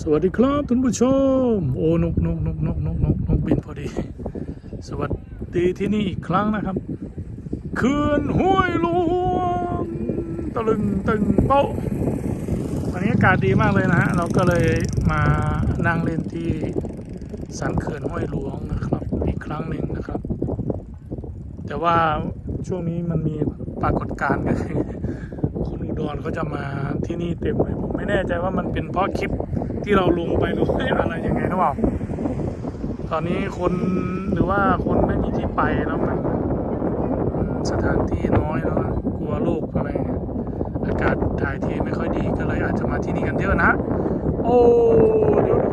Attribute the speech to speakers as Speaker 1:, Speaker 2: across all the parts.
Speaker 1: สวัสดีครับท่านผู้ชม โอ้นกนกนกนกนกนกนกบินพอดี สวัสดีที่นี่อีกครั้งนะครับเขื่อนห้วยหลวงตะลึงตึงโป๊ะวันนี้อากาศดีมากเลยนะฮะเราก็เลยมานั่งเล่นที่สันเขื่อนห้วยหลวงนะครับ อีกครั้งหนึ่งนะครับ แต่ว่าช่วงนี้มันมีปรากฏการณ์ก็คือ รเขาจะมาที่นี่เต็มเลยผมไม่แน่ใจว่ามันเป็นเพราะคลิปที่เราลงไปหรืออะไรยังไงหรือเปล่าตอนนี้คนหรือว่าคนไม่มีที่ไปแล้วมันสถานที่น้อยแล้วกลัวโรคอะไรเงี้ยอากาศถ่ายเทไม่ค่อยดีก็เลยอาจจะมาที่นี่กันเยอะนะ โอ้เดี๋ยวดู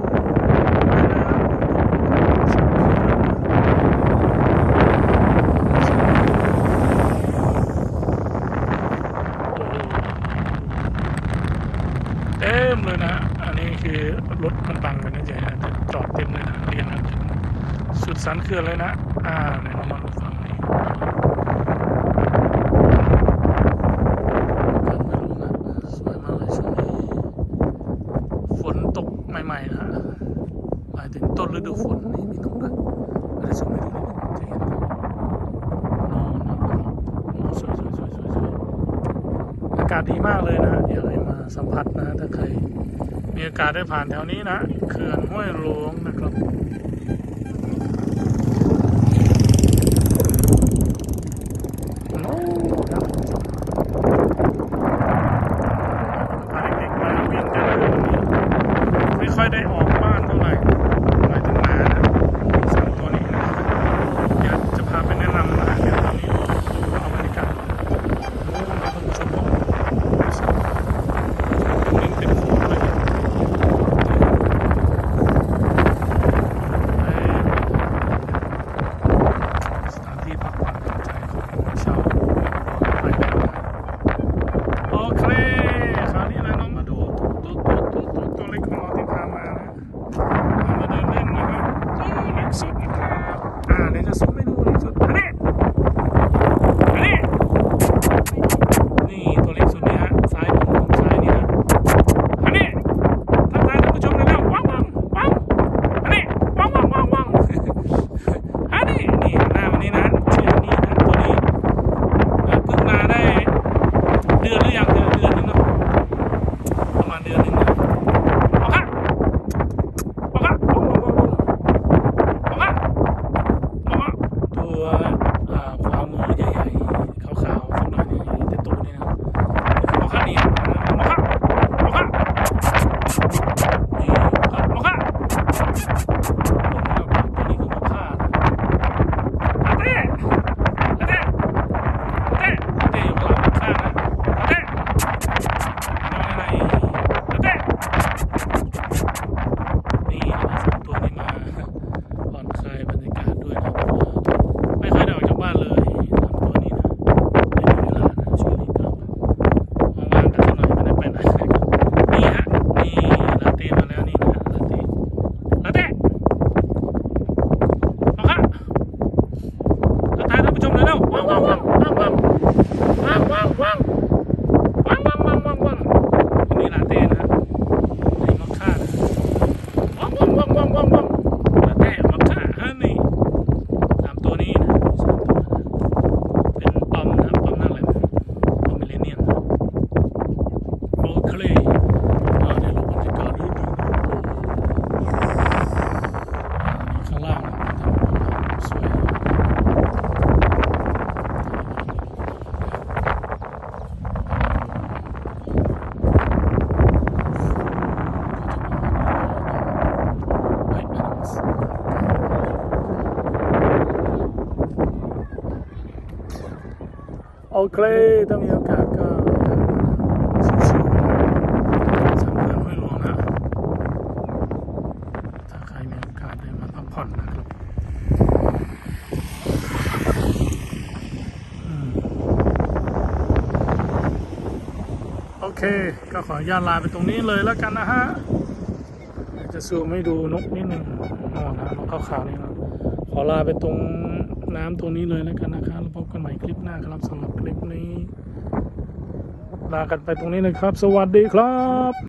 Speaker 1: เต็ มเลยนะอันนี้คือรถมันบังกันนะเจ๊ะจอดเต็มเลยนะเรียงกันสุดสันเขื่อนเลยนะ อ่าเดี๋ยวเรามาดูฝั่งนี้กันไม่รู้นะสวยมากเลยช่วงนี้ฝนตกใหม่ๆนะหมายถึงต้นฤดูฝนนี่มีนกด้วยเดี๋ยวส่งให้ดูนิดนึงจะเห็นนอนนอนนอนสวยสวยสวยสวยสวยอากาศดีมากเลยนะอยากให้ สัมผัสนะ ถ้าใครมีโอกาสได้ผ่านแถวนี้นะเขื่อนห้วยหลวงนะครับโอ้ครับพาเด็กๆมาวิ่งกันเลยวันนี้ไม่ค่อยได้ออก resumen โอเค ถ้ามีโอกาสก็ชิวๆสำคัญห้วยหลวงนะถ้าใครมีโอกาสได้มาพักผ่อนนะครับโอเค ก็ขออนุญาตลาไปตรงนี้เลยแล้วกันนะฮะจะซูมให้ดูนกนิดนึงนอนนะนกขาวๆนี่นะขอลาไปตรง น้ำตรงนี้เลยแล้วกันนะครับแล้วพบกันใหม่คลิปหน้าครับสำหรับคลิปนี้ลากันไปตรงนี้นะครับ สวัสดีครับ